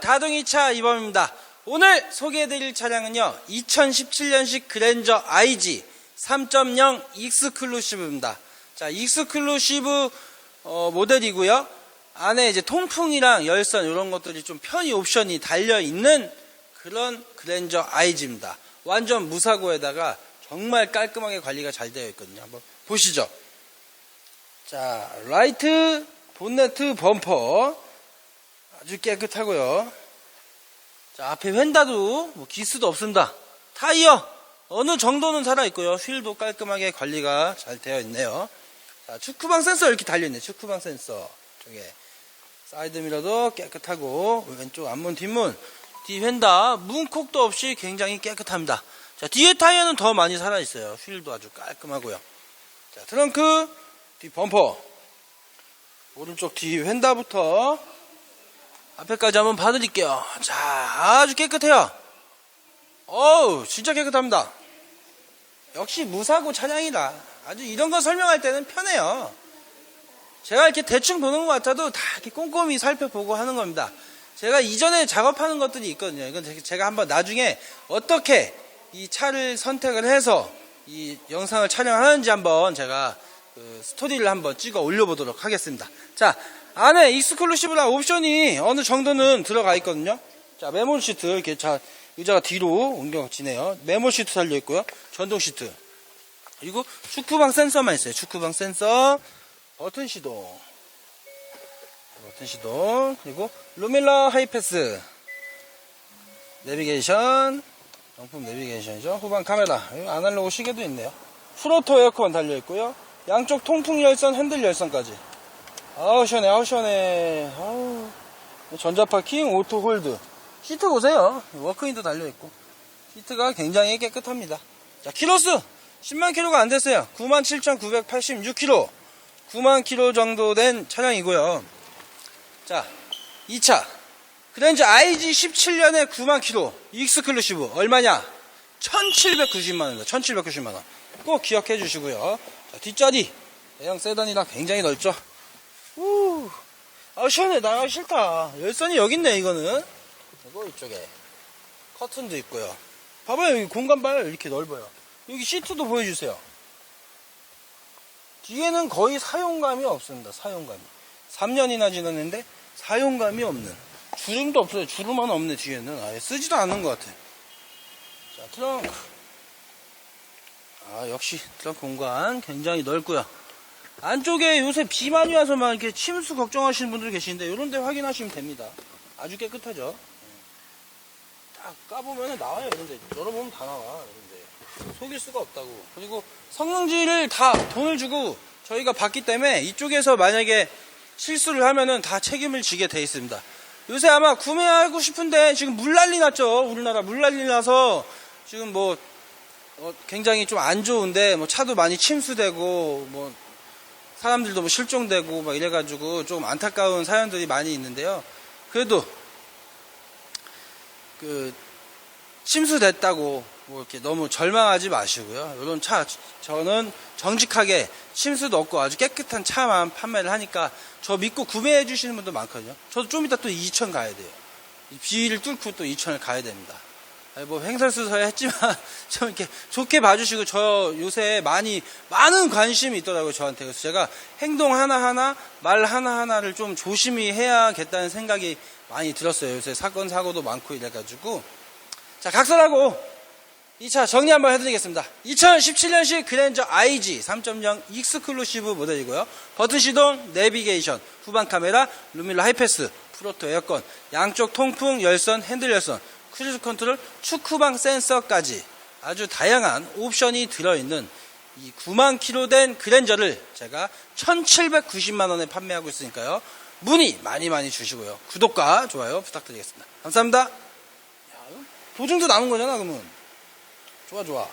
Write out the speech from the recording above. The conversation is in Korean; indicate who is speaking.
Speaker 1: 다둥이차 이범입니다. 오늘 소개해드릴 차량은요. 2017년식 그랜저 IG 3.0 익스클루시브입니다. 자, 익스클루시브 어, 모델이고요. 안에 이제 통풍이랑 열선 이런 것들이 좀 편의 옵션이 달려 있는 그런 그랜저 IG입니다. 완전 무사고에다가 정말 깔끔하게 관리가 잘 되어 있거든요. 한번 보시죠. 자, 라이트, 본네트, 범퍼 아주 깨끗하고요. 자, 앞에 휀다도 뭐 기스도 없습니다. 타이어 어느 정도는 살아 있고요. 휠도 깔끔하게 관리가 잘 되어 있네요. 자, 축구방 센서 이렇게 달려 있네. 축구방 센서 쪽에 사이드 미러도 깨끗하고 왼쪽 앞문 뒷문 뒤 휀다 문콕도 없이 굉장히 깨끗합니다. 자, 뒤에 타이어는 더 많이 살아 있어요. 휠도 아주 깔끔하고요. 자, 트렁크 뒤 범퍼 오른쪽 뒤 휀다부터 앞에까지 한번 봐드릴게요. 자, 아주 깨끗해요. 어우, 진짜 깨끗합니다. 역시 무사고 차량이라 아주 이런 거 설명할 때는 편해요. 제가 이렇게 대충 보는 것 같아도 다 이렇게 꼼꼼히 살펴보고 하는 겁니다. 제가 이전에 작업하는 것들이 있거든요. 이건 제가 한번 나중에 어떻게 이 차를 선택을 해서 이 영상을 촬영하는지 한번 제가 그 스토리를 한번 찍어 올려보도록 하겠습니다. 자, 안에 익스클루시브나 옵션이 어느 정도는 들어가 있거든요. 자, 메모 시트 이렇게 자 의자가 뒤로 옮겨지네요. 메모 시트 달려 있고요. 전동 시트. 그리고 축구방 센서만 있어요. 축구방 센서, 버튼 시동, 버튼 시동, 그리고 루밀러 하이패스, 내비게이션, 정품 내비게이션이죠. 후방 카메라, 아날로그 시계도 있네요. 프로토 에어컨 달려 있고요. 양쪽 통풍 열선, 핸들 열선까지. 아우 시원해 아우 시원해. 아우. 전자파 킹 오토 홀드. 시트 보세요. 워크인도 달려있고. 시트가 굉장히 깨끗합니다. 자 키로수! 10만 킬로가 안 됐어요. 97,986킬로. 9만 킬로 정도 된 차량이고요. 자 2차. 그랜저 IG 17년에 9만 킬로. 익스클루시브. 얼마냐? 1790만원입니다. 1790만원. 꼭 기억해 주시고요. 자, 뒷자리. 대형 세단이라 굉장히 넓죠 우, 아 시원해. 나가기 싫다. 열선이 여기 있네 이거는. 그리고 이쪽에 커튼도 있고요. 봐봐요 여기 공간 봐요 이렇게 넓어요. 여기 시트도 보여주세요. 뒤에는 거의 사용감이 없습니다 사용감이. 3년이나 지났는데 사용감이 없는. 주름도 없어요. 주름 하나 없네 뒤에는. 아예 쓰지도 않는 것 같아. 자 트렁크. 아 역시 트렁크 공간 굉장히 넓고요 안쪽에 요새 비 많이 와서 막 이렇게 침수 걱정하시는 분들 계시는데 이런 데 확인하시면 됩니다. 아주 깨끗하죠. 딱 까보면 나와요, 이런 데. 열어보면 다 나와, 이런 데. 속일 수가 없다고. 그리고 성능지를 다 돈을 주고 저희가 받기 때문에 이쪽에서 만약에 실수를 하면은 다 책임을 지게 돼 있습니다. 요새 아마 구매하고 싶은데 지금 물 난리 났죠. 우리나라 물 난리 나서 지금 뭐 어, 굉장히 좀 안 좋은데 뭐 차도 많이 침수되고 뭐 사람들도 뭐 실종되고 막 이래가지고 좀 안타까운 사연들이 많이 있는데요. 그래도 그 침수됐다고 뭐 이렇게 너무 절망하지 마시고요. 이런 차 저는 정직하게 침수도 없고 아주 깨끗한 차만 판매를 하니까 저 믿고 구매해 주시는 분도 많거든요. 저도 좀 이따 또 2천 가야 돼요. 이 비위를 뚫고 또 2천을 가야 됩니다. 아니, 뭐 횡설수설 했지만 좀 이렇게 좋게 봐주시고 저 요새 많이 많은 관심이 있더라고요 저한테. 그래서 제가 행동 하나하나 말 하나하나를 좀 조심히 해야겠다는 생각이 많이 들었어요. 요새 사건 사고도 많고 이래가지고. 자 각설하고 이차 정리 한번 해드리겠습니다. 2017년식 그랜저 IG 3.0 익스클루시브 모델이고요. 버튼 시동 내비게이션 후방 카메라 루밀러 하이패스 프로토 에어컨 양쪽 통풍 열선 핸들 열선 크루즈 컨트롤 축구방 센서까지 아주 다양한 옵션이 들어있는 이 9만 킬로 된 그랜저를 제가 1790만 원에 판매하고 있으니까요. 문의 많이 많이 주시고요. 구독과 좋아요 부탁드리겠습니다. 감사합니다. 야, 보증도 남은 거잖아, 그러면. 좋아, 좋아.